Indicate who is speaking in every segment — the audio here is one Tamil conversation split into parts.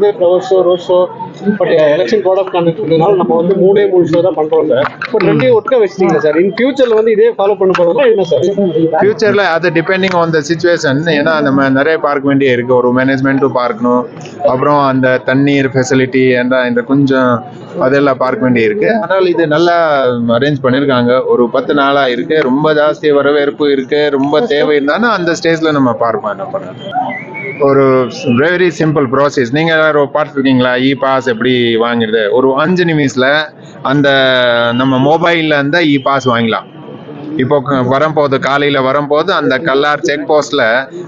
Speaker 1: வந்து flower show road show but election code of contact நம்ம வந்து மூணே மூணு ஷோ தான் பண்றோம் சார். பட் ரெண்டையும் ஒட்டுக்க வச்சிட்டீங்க சார்? இன் ஃபியூச்சர்ல வந்து இதே ஃபாலோ பண்ண போறதா என்ன சார்?
Speaker 2: ஃபியூச்சரில் அது டிபெண்டிங் ஆன் த சுச்சுவேஷன் ஏன்னா நம்ம நிறைய பார்க்க வேண்டிய இருக்குது ஒரு மேனேஜ்மெண்ட்டும் பார்க்கணும். அப்புறம் அந்த தண்ணீர் ஃபெசிலிட்டி அந்த இந்த கொஞ்சம் அதெல்லாம் பார்க்க வேண்டி இருக்கு ஆனால் இது நல்லா அரேஞ்ச் பண்ணியிருக்காங்க. ஒரு பத்து நாளாக இருக்கு. ரொம்ப ஜாஸ்தி வரவேற்பு இருக்கு. ரொம்ப தேவை இருந்தாலும் அந்த ஸ்டேஜில் நம்ம பார்ப்போம் என்ன பண்ணுறது ஒரு வெரி சிம்பிள் ப்ராசஸ் நீங்கள் எல்லாரும் பார்த்துருக்கீங்களா? இ பாஸ் எப்படி வாங்கிடுது ஒரு அஞ்சு நிமிஷத்தில் அந்த நம்ம மொபைலில் இருந்தால் இ பாஸ் வாங்கலாம் இப்போ க- வரும்போது காலையில் வரும்போது அந்த கல்லார் செக் போஸ்ட்டில்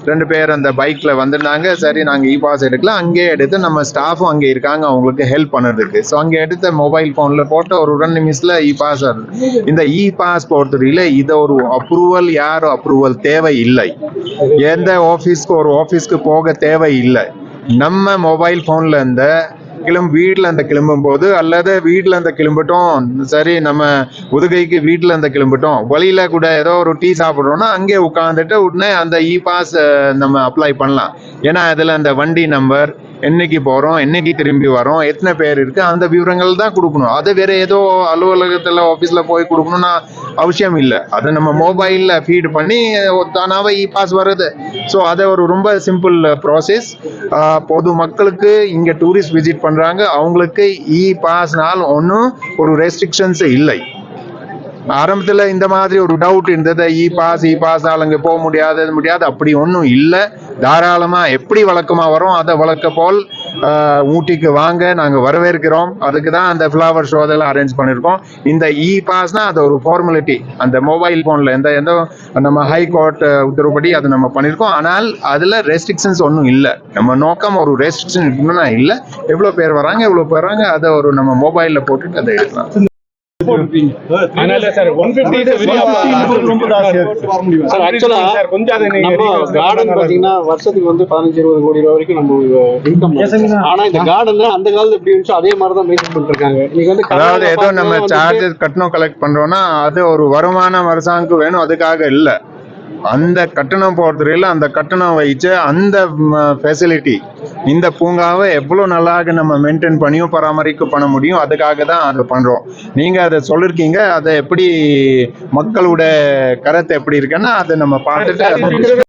Speaker 2: ரெண்டு பேர் அந்த பைக்கில் வந்திருந்தாங்க. சரி நாங்கள் இ பாஸ் எடுக்கலாம் அங்கேயே எடுத்து நம்ம ஸ்டாஃபும் அங்கே இருக்காங்க. அவங்களுக்கு ஹெல்ப் பண்ணுறதுக்கு ஸோ அங்கே எடுத்த மொபைல் ஃபோனில் போட்டு ஒரு ரெண்டு நிமிஷத்தில் இ பாஸ் இந்த இ பாஸ் பொறுத்தவரையில் இதை ஒரு அப்ரூவல் யாரும் அப்ரூவல் தேவை இல்லை எந்த ஆஃபீஸ்க்கு ஒரு ஆஃபீஸ்க்கு போக தேவை இல்லை நம்ம மொபைல் ஃபோனில் இருந்த கிளம்பு வீட்டில் அந்த கிளம்பும் போது அல்லது வீட்டில் அந்த கிளம்பட்டும் சரி நம்ம உதுகைக்கு வீட்டில் அந்த கிளம்பட்டும். வழியில் கூட ஏதோ ஒரு டீ சாப்பிட்றோம்னா அங்கே உட்காந்துட்டு உடனே அந்த இ பாஸ் நம்ம அப்ளை பண்ணலாம். ஏன்னா அதில் அந்த வண்டி நம்பர் என்னைக்கு போகிறோம் என்னைக்கு திரும்பி வரோம் எத்தனை பேர் இருக்குது அந்த விவரங்கள் தான் கொடுக்கணும். அது வேறு ஏதோ அலுவலகத்தில் ஆஃபீஸில் போய் கொடுக்கணும்னா அவசியம் இல்லை. அதை நம்ம மொபைலில் ஃபீட் பண்ணி தானாகவே இ பாஸ் வருது ஸோ அதை ஒரு ரொம்ப சிம்பிள் ப்ராசஸ் பொது மக்களுக்கு இங்கே டூரிஸ்ட் விசிட் பண்ணுறாங்க அவங்களுக்கு இ பாஸ்னால் ஒன்றும் ஒரு ரெஸ்ட்ரிக்ஷன்ஸ் இல்லை. ஆரம்பத்தில் இந்த மாதிரி ஒரு டவுட் இருந்தது. இ பாஸ் இ பாஸ் அங்கே போக முடியாது முடியாது. அப்படி ஒன்றும் இல்லை. தாராளமாக எப்படி வழக்கமாக வரும் அதை வழக்க போல் ஊட்டிக்கு வாங்க நாங்கள் வரவேற்கிறோம். அதுக்கு தான் அந்த ஃப்ளவர் ஷோ அதெல்லாம் அரேஞ்ச் பண்ணியிருக்கோம் இந்த இ பாஸ்னால் அது ஒரு ஃபார்மாலிட்டி அந்த மொபைல் ஃபோனில் எந்த எந்த நம்ம ஹை கோர்ட் உத்தரவுப்படி அதை நம்ம பண்ணியிருக்கோம் ஆனால் அதில் ரெஸ்ட்ரிக்ஷன்ஸ் ஒன்றும் இல்லை. நம்ம நோக்கம் ஒரு ரெஸ்ட்ரிக்ஷன் இருக்கணும்னா இல்லை. எவ்வளோ பேர் வராங்க எவ்வளோ பேர் வராங்க அதை ஒரு நம்ம மொபைலில் போட்டுட்டு அதை எடுக்கலாம்.
Speaker 1: அதனால சார் ஒன் பாத்தீங்கன்னா வருஷத்துக்கு வந்து பதினஞ்சு இருபது கோடி ரூபாய் வரைக்கும் நம்ம இன்கம் ஆனா இந்த கார்டன்ல அந்த காலத்துல எப்படி இருந்துச்சோ அதே மாதிரி தான் மெயின்டைன் பண்ணிட்டு இருக்காங்க இன்னைக்கு வந்து
Speaker 2: அதாவது ஏதோ நம்ம சார்ஜஸ் கட்டணம் கலெக்ட் பண்றோம்னா அது ஒரு வருமானம் அரசாங்கம் வேணும் அதுக்காக இல்லை. அந்த கட்டணம் போடுறதுல அந்த கட்டணம் வச்சு அந்த ஃபெசிலிட்டி இந்த பூங்காவை எவ்வளோ நல்லாக நம்ம மெயின்டைன் பண்ணியும் பராமரிக்க பண்ண முடியும்? அதுக்காக தான் அதை பண்ணுறோம் நீங்கள் அதை சொல்லியிருக்கீங்க அதை எப்படி மக்களோட கருத்து எப்படி இருக்குன்னா அதை நம்ம பார்த்துட்டு